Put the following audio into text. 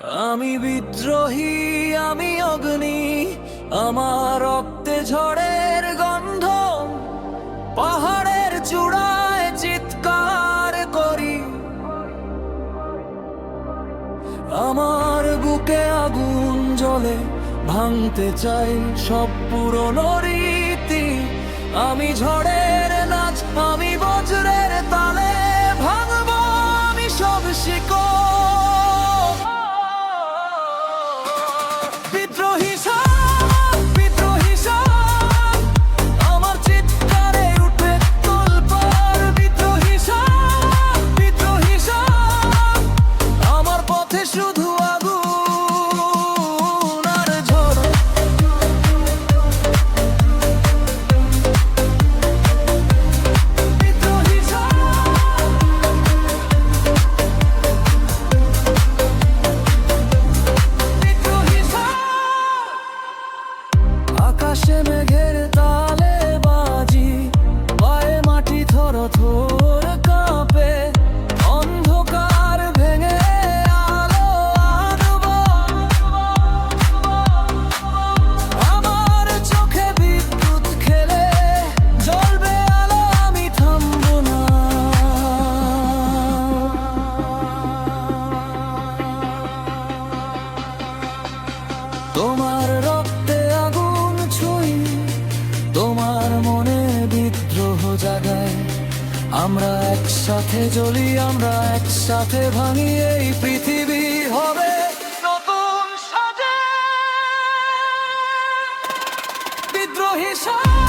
আমি বিদ্রোহী, আমি অগ্নি, আমার রক্তে ঝড়ের গন্ধ। পাহাড়ের চূড়ায় চিৎকার করি। আমার বুকে আগুন জ্বলে, ভাঙতে চাই সব পুরনো রীতি। আমি ঝড়ের নাচ, আমি বজ্রের তালে ভাঙবো, আমি সব শিকড় আকাশে মেঘের বাজি মাটি থর কাঁপে, অন্ধকার ভেঙে আলো আমার চোখে বিদ্যুৎ খেলে আমি তোমার তোমার মনে বিদ্রোহ জাগায়। আমরা একসাথে জ্বলি, আমরা একসাথে ভাঙি, এই পৃথিবী হবে নতুন বিদ্রোহী সব